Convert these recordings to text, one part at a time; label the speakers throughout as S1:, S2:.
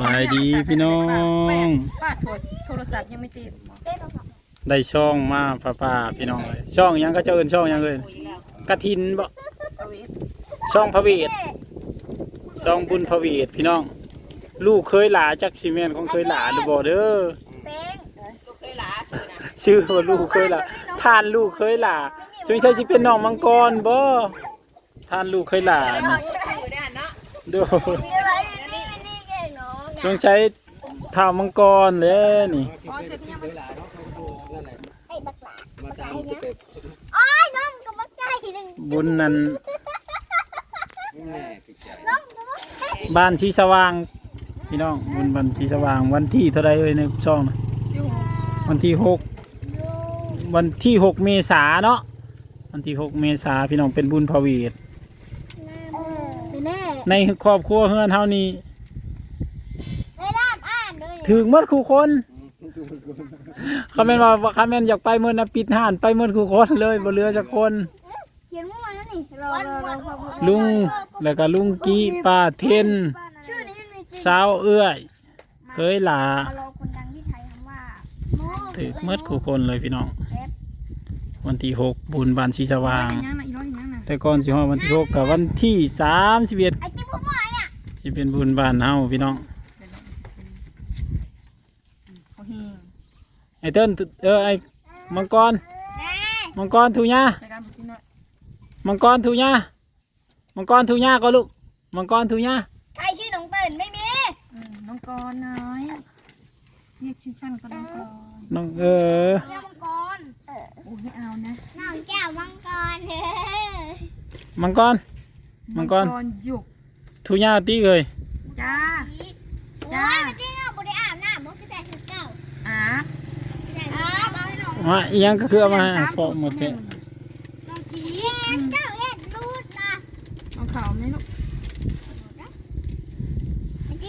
S1: บายดีพี่น้อง
S2: ป้าโทรโทรศัพท์ยังไม่ติด
S1: ได้ช่องมาป้าป้าพี่น้องเลยช่องหยังก็เจริญช่องหยังเลยกระถินบ่
S2: เอาไว้
S1: ช่องพระเวทช่องบุญพระเวทพี่น้อง ลูกเคยหลาจักซีเมนของเคยหลาหรือบ่เด้อ
S3: เป้ง
S2: ลูกเคยหลาสินะ
S1: ชื่อว่าลูกเคยหลาท่านลูกเคยหลาสงสัยสิเป็นน้องมังกรบ่ท่านลูกเคยหลา
S2: เอา
S1: นี่
S2: อยู่ซื้อได้เนาะ
S1: เด้อ ต้องใช้ท่ามังกรเลยนี่
S2: อ๋อเสร็จยังมัน
S3: ไอ้บักหลา
S4: มาตามสเต็ป
S3: อ้อยน้องก็บักใจหนึ่ง
S1: บุญนั้น
S4: แม่ติดใจ
S3: น้องก็บักใจ
S1: บ้านสีสว่าง พี่น้องบุญบ้านสีสว่าง วันที่เท่าไรเอ่ยในช่องนะ
S2: อยู่
S1: วันที่หกวันที่หกเมษาเนาะวันที่หกเมษาพี่น้องเป็นบุญพระเวท
S3: เออแน่
S1: ในครอบครัวเฮือนเฮานี่
S3: ไม่ได้อ่านด้วย
S1: ถึงหมดคู่คนคำแม่นว่าคำแม่นอยากไปเมื่อนะปิดห้านไปเมื่อคู่คนเลยบ่เหลือจักคน
S3: เขียนมั่วนะนี่เราเราเรา
S1: ลุงแล้วก็ลุงกี้ป้าเทน
S3: ชื่อนี้มันมีจริง
S1: สาวเอื้อย เคยหลา
S3: เราคนดังที่ไทยคำว่าโม่
S1: ถึงหมดคู่คนเลยพี่น้องวันที่หกบุญบานสีสว่าง
S2: ยังนะอีร้อยยังนะ
S1: แต่ก่อนสิฮอดวันที่หกกับวันที่สามสิบเอ็ด
S3: ไอ้ที่พวกมั่วเนี่ย
S1: ที่เป็นบุญบ้านเฮาพี่น้อง
S2: เขาเฮง
S1: ไอ้เติ้ลเออไอ้มังกร
S3: แน่
S1: มังกรทูญา
S2: ใช้การบุกที่น้อย
S1: มังกรทูญามังกรทูญาก็ลูกมังกรทูญา
S3: ใครชื่อน้องเติ่นไม่มี
S2: อืมน้องกรน้อยเรียกชื่อช่างก็น้องกร
S1: น้องเออ
S3: เจ้ามังกรเออ
S2: โอ้ยไม่เอานะ
S3: น้องแก้วมังกรเฮ้ย
S1: มังกรมังกร
S2: หยุก
S1: ทูญาตีเลย
S2: จ้า
S3: โอ้ยมันจริงอะบุได้อาบน้ำมันไปใส่ชุดเก่า
S2: อาบ
S3: อาบเอาให้น้อง
S1: มาอีหยังก็คือเอามาให้พอหมดเลย
S3: น้องผีเจ้าเอ็ดรูดนะ
S2: เอาเขาไหมลูก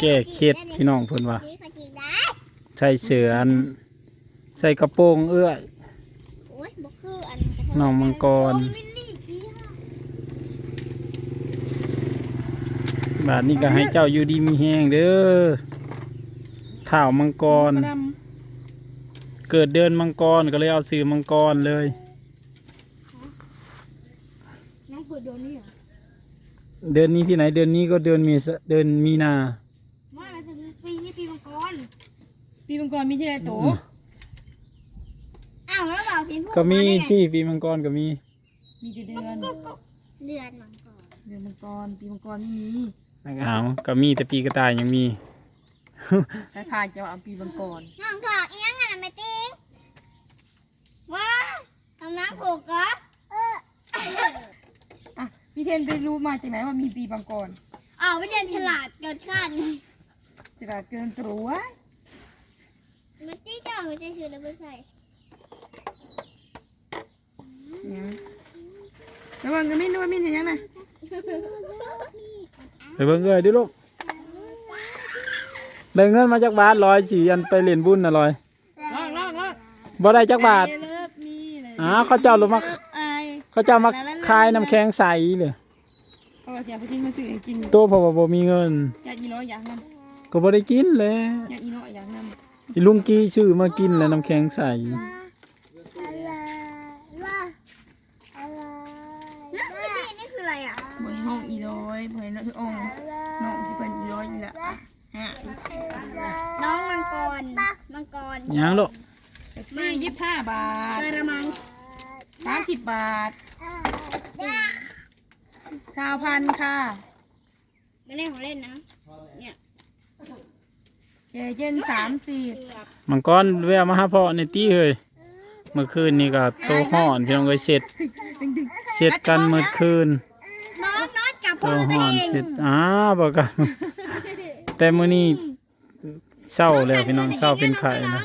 S1: แก้เคล็ดพี่น้องเพิ่นว่า
S3: ผีเขาจีบได้
S1: ใส่เสืออันใส่กระโปรงเอื้อย
S3: โอ้ยบ่คืออันกระเทย
S1: น้องมังกร
S3: โอ้ยวินนี่ผีค่ะ
S1: บาทนี้ก็ให้เจ้าอยู่ดีมีแห้งเด้อถ่าวมังกร
S2: ด
S1: เกิดเดือนมังกรก็เลยเอาสื่อมังกรเลย
S3: น้องเปิดโดนนี่เหรอ
S1: เดือนนี้ที่ไหนเดือนนี้ก็เดือนมีสเดือนมีนา
S3: ไม่มันจะเป็นปีนี้ปีมังกรำ
S2: ปีมังกรมีที่ไหนโต
S3: อ้าวแล้วบอกสีพูด
S1: ก็มีา
S3: ได้ไง
S1: ที่ปีมังกรก็มี
S2: มีแต่เดือน
S3: เดือนมังกร
S2: เดือนมังกร ปีมังกรไม่มี
S1: อ้าวก็มีแต่ปีกระต่ายยังมี
S2: คล้ายๆจะเอาปีมังกร
S3: น้องถ น้ำผูกเหรอเออ
S2: อะพี่เทนไปรู้มาจากไหนว่ามีปีมังกร
S3: อ้าวไม่เรียนฉลาดเกินชาติไง
S2: จะเกินตัว
S3: มันตี้เจ้าไม่ใช่ชื่อแล้วไม่ใส่
S2: เนี่ยระวังกันไม่รู้ว่ามินเห็นยังนะ
S1: ไปเบิ่งเอ้ยดิลูกได้เงินมาจากบาทร้อยสี่อันไปเล่นบุญน่ะร้อย
S2: ลอกลอกลอก
S1: บ่ได้จักบาท
S2: เลิฟมีเลย
S1: อ้าวเขาเจ้าลงมา
S2: ไอาย
S1: เขาเจ้ามาขายน้ำแข็งใสเลย
S2: เขาบอกจะเอาไปทิ้งมาซื้อให้กิน
S1: ตัวเพราะว่าบ่มีเงิน
S2: อยากอีน้อยอยากนั่น
S1: ก็บ่ได้กินเลย
S2: อยากอีน้อยอยากนั่น
S1: อีลุงกี้ชื่อมากินแล้วน้ำแข็งใส
S3: อะไรว่าอะไรแล้วพี่นี่คืออะไรอะ
S2: บนห้องอีน้อยบนน้องอ่องน้องที่เป็นอีน้อยนี่แหละฮะ
S3: น้องมังกรมังกร
S1: หยังลูก
S2: นี่ยี่สิบห้าบาท
S3: กระมัง
S2: สามสิบบาท ชาวพันค่ะ
S3: ไม่เล่นของเล่นนะ เนี่ย
S2: เจเย็นสามสิบ
S1: มังกรแวะมาหาพ่อในตี้เฮ้ยเมื่อคืนนี่ก็โตห้อนพี่น้องเอ้ยเสร็จเสร็จกันเมื่อคืน
S3: น้องน้องจับ
S1: โต
S3: มือตัว
S1: ห้อน
S3: เอง
S1: เสร็จอ้าบอกกันแต่มื้อนี้เศร้าแล้วพี่น้องเศร้าเป็นไข้นะ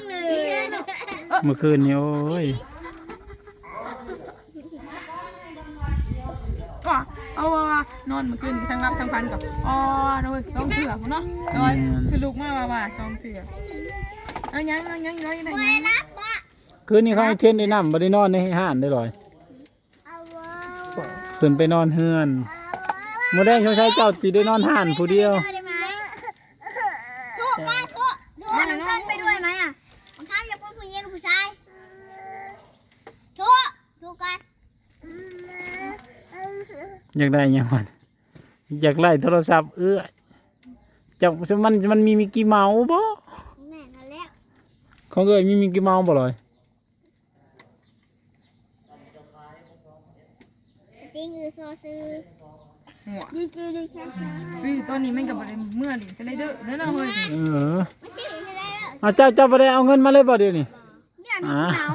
S3: เลย
S1: เมื่อคืนนี้โอ้ย
S2: ก็เอาว่านอนเมื่อคืนทั้งรับทั้งพันกับอ๋อนะเว้ยสองเถื่อพุ่นเนาะนอนคือลูกมาว่าว่าสองเถื่อเอายังเอายังอีน้อยยังไง
S3: ไม่
S2: ยัง
S3: รับวะ
S1: คืนนี้เขาให้เทนได้นำบ่ได้นอนในห้านได้ลอย
S3: เอาวะ
S1: ขึ้นไปนอนเฮือนมื้อแรกเขาใช้เจ้าสิได้นอนห้านผู้เดียว
S3: ได้ไหมทุ ถูกกันถูกถูกน้องต้นไปด้วยไหมอะน้องข้ามจะพูดผู้หญิงหรือผู้ชายถูกถูกกัน
S1: อยากได้หยังมันอยากไล่โทรศัพท์เอื้อจักมันมันมีมิกกี้เมาส์บ่
S3: แม่นั่นแหละ
S1: ของเอ้ยมีมิกกี้เมาส์บ่เลย
S3: ติงอือโซซื้อ
S2: หัว
S3: ดีจืดดีช้าช้า
S2: ซื้อตัวนี้แม่งกับบริเมื่อดิสไลเดอร์เด้อเนาะเฮ้ย
S1: เออ
S3: ไม่ใช่ใช่ได้แล้ว
S1: เอาเจ้าเจ้าบ่ได้เอาเงินมาเลยบ่เดี๋ยวนี้
S3: เนี่ยมีกี่เหนา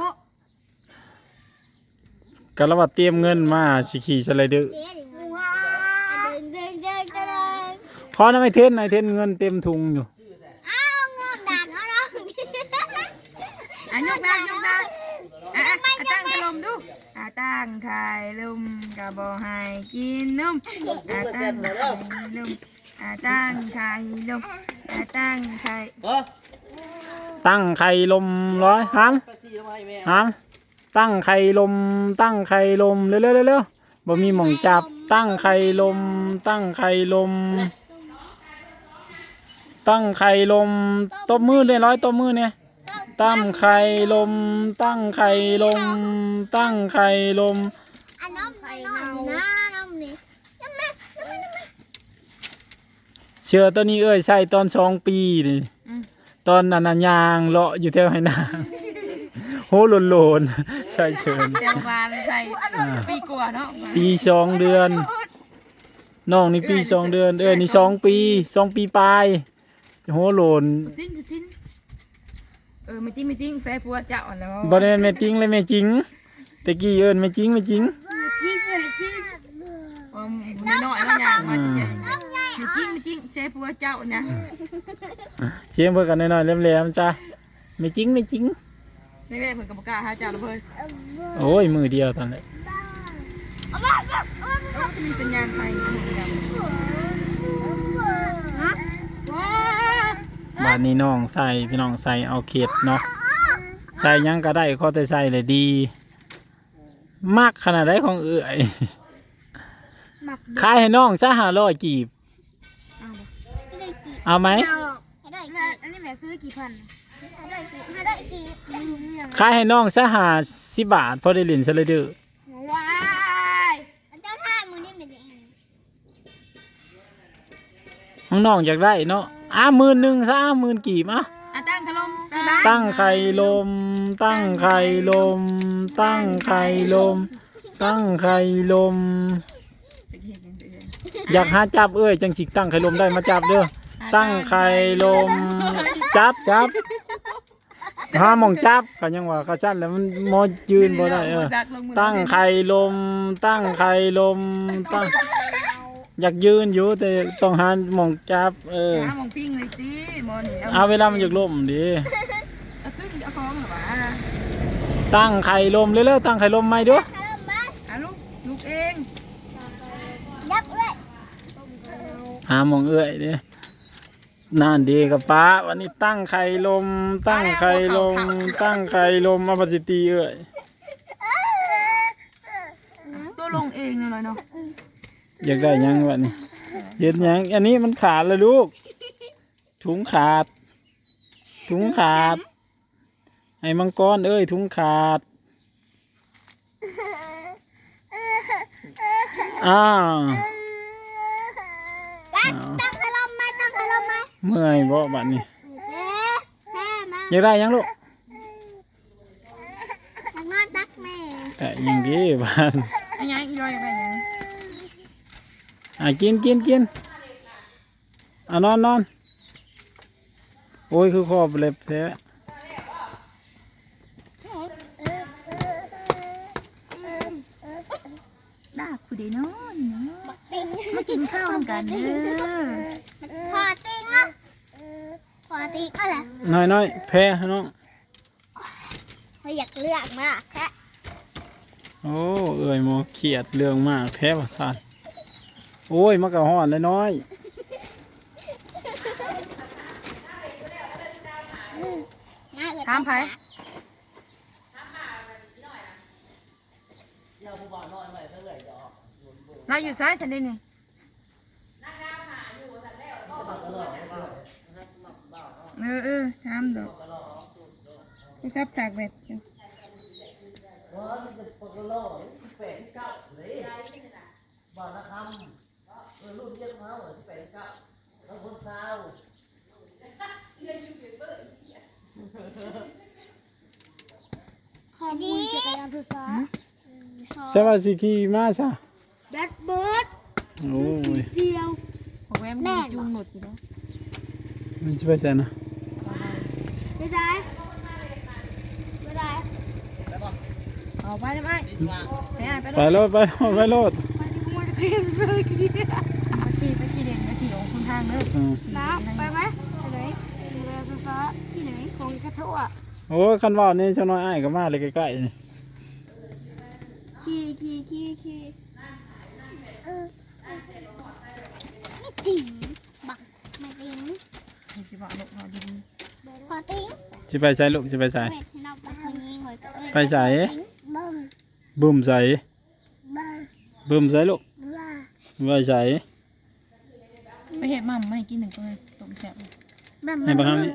S3: กะ
S1: ละว่าเตรียมเงินมาสิขี่สไลเดอร์
S3: เดี๋ยวดิว้าเดินเดินเดินเดิน
S1: พอนะไม่เทนนายเทนเงินเต็มถุงอยู่
S3: อ้าวงอมด่านเนาะเนาะ
S2: อะยกได้ยกได้อะอะอะตั้งกระลมดูอะตั้งไข่ลมกระบอกให้กินนมอะตั้งไข่ลมอะตั้งไข่ลมอะตั้งไข่
S1: ตั้งไข่ลมร้อยหามหาม ตั้งไข่ลม ตั้งไข่ลม เร็วเร็วเร็วเร็วบ่มีหม่องจับ ตั้งไข่ลม ตั้งไข่ลม ตั้งไข่ลมตบมือเลยร้อยตบมือเนี่ย ตั้งไข่ลม ตั้งไข่ลม ตั้งไข่ลม
S3: อันน้ำไปนอนนี่นะน้ำนี่ยังแม่ยังแม่ยังแม่
S1: เชื่อตัวนี้เอ้ยใส่ตอนสองปีนี่
S2: อืม
S1: ตอนนันนะยางเลาะอยู่แถวไหนาง โหโลนโลนๆใช่เชิญ
S2: เดี๋ยววานใส่ปีกว่าเนาะ
S1: ปีสองเดือนน้องนี่ปีสองเดือน เอ้ยนี่สองปีสองปีปลายโหโลน
S2: สิ้นสิ้นเออไม่จริงไม่จริงใส่ผัวเจ้าแล้ว
S1: บริเวณแม่จริงเลยแม่จริงตะกี้เอิญแม่จริงแม่จริง
S3: จีบเลยจีบ
S2: อ๋อไม่น้อยแล้วอย่างมาจะเจ๋งไม่จริงไม่จริงใส่ผัวเจ้านะ
S1: เสียงเพื่อกันหน่อยๆแหลมๆจ้ะแม่จริงแม่จริง
S2: ในแม่เพิ่นกับกล้าหาเจ้าแล้วเพิ่น
S1: โอ้ยมือเดียวตอนนี้
S3: เอามาเอามา
S2: เออมีสัญญาณไฟ
S3: ฮะว้า
S1: บ้านนี้น้องใส่พี่น้องใส่เอาเข็ดเนาะใส่หยังก็ได้ข้อแต่ใส่เลยดี มากขนาดได้ของเอื่อย
S3: หมัก
S1: ขายให้น้องซะหาร้อยกีบ
S3: ไม่ได้กี่
S1: เอาไหม
S3: ไม่ได้
S2: แม่อันนี้แม่ซื้อกี่พัน
S3: ไม่ได้กี่ไม่ได้กี่ไม่รู้เรื่อง
S1: ขายให้น้องซะหาสิบบาทพอได้เล่นสไลเดอร์
S3: ว้ายเจ้าท่ามือนี่เป็นยังไง
S1: น้องๆอยากได้เนาะอะหมื่นหนึ่งซะหมื่นกีบอะ
S2: อะตั้งขลม
S1: ตั้งไข่ลม ตั้งไข่ลม ตั้งไข่ลม ตั้งไข่ลม อยากหาจับเอ้ยจังสิตั้งไข่ลมได้มาจับเด้อตั้งไข่ลม จับจับ หาหมองจับก็ยังว่าเขาชั้นแล้วมันมอยืนบ่ได้เออตั้งไข่ลม ตั้งไข่ลมตั้ง อยากยืนอยู่แต่ต้องหาหมองจับ เออ
S2: หามองปิ้งเลยสิมอนี่
S1: เอาเวลามันอยากล่มดิ
S2: เอาขึ้นเอาของเหรอวะ
S1: ตั้งไข่ลมเร็วๆตั้งไข่ลมไหมด้วย
S3: เริ่มมา
S2: อะลูกลูกเอง
S3: ยับเลย
S1: หาหมองเอื้อยดิ นั่นดีกับป้า วันนี้ตั้งไข่ลม ตั้งไข่ลม ตั้งไข่ลมมาปฏิตีเอื้อย
S2: ตัวลงเองเลยเนาะ
S1: อยากได้หยังวะนี่เห็นหยัง อันนี้มันขาดเลยลูก ถุงขาด ถุงขาด ไอ้มังกรเอ้ย ถุงขาด อ้าว
S3: ตั้งตั้งพลังมาตั้งพลังมา
S1: เมื่อยบ่บัดนี้
S3: เอ๊ะแม่มา
S1: อยากได้หยังลูก
S3: ทางนอนตักแม่
S1: แต่ยิงดีบ้าน
S2: อันยังอีรอยอะไรยัง
S1: อะกินกินกินอะนอนนอนโอ้ยคือคอบเล็บแท้
S2: ดาคุดี นอน
S3: ติง
S2: มากินข้าวกันเด้อ
S3: พอติงอะพอติงอะไร
S1: น้อยน้อยแพ้น้อง
S3: เขาอยากเลือกมากแค่
S1: โอ้เอ้ยหมอเขียดเรื่องมากแพ้ว่าซ่านโอ้ยมากระห้อนเลยน้อย
S3: น่าเกิด
S2: ถามไผเราอยู่ซ้ายฉันได้นี่เออเออทำดอกกูชอบจากเบ็ดอยู่
S3: ขอบุญจักรยานไฟฟ้า
S1: ใช่ว่าสิขี่มาซะ
S3: แบทเบิร์ด
S1: โอ้ย
S3: เดียว
S2: บอกแม่มันจุงหนุดอยู่แล้ว
S1: มันสิไปใส่นะ
S3: ไม่ได้ไม่ได้
S2: เอาไปได้ไหมไปอะไป
S1: ไป
S2: เลย
S1: โลดไปโลดไปโลด
S3: ไปที่มวยเพียนเลยทีเดียว
S2: ไปขี่ไปขี่เด่นไปขี่ของคุณทางเด้อ
S1: อืม
S3: น้ำไปไหมไปไหนจักรยานไฟฟ้าที่ไหนของกระทุ่อะ
S1: โอ้ยคันเว่านี่จังน้อยอ้ายก็มาเลยใกล้ๆนี่
S3: ขี่ขี่ขี่ขี่เออ ไม่ติ๋งบักไม่ติ๋ง
S2: มีสิบอกลูกเราดี
S3: พอติ๋ง
S1: สิไปใส่ลูกสิไปใส่
S3: เวทนอกไปคนยิงหวยก็เอ้ย
S1: ไปใส่
S3: เบิ้ง
S1: บึ้มใส่
S3: เบิ้ง
S1: บึ้มใส่ลูก
S3: ว่า
S1: ไว้ใส่
S2: ๆไปเห็ดมั่มไม่กินหนึ่งตัวเลยต้มแซ่บ
S1: ให้บังคับนี่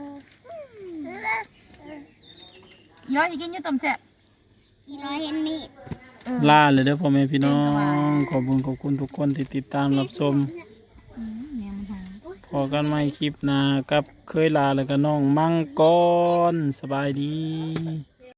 S2: อีร้อยจะกินอยู่ต้มแซ่บ
S3: อีน้อยเห็นมีด
S2: เออ
S1: ลาเลยเด้อพ่อแม่พี่น้อง ขอบคุณขอบคุณทุกคนที่ติดตามรับชม
S2: อืมเนี่ยมันหอม
S1: พอกันใหม่คลิปหน้ากับเคยลาแล้วก็น้องมังกรสบายดี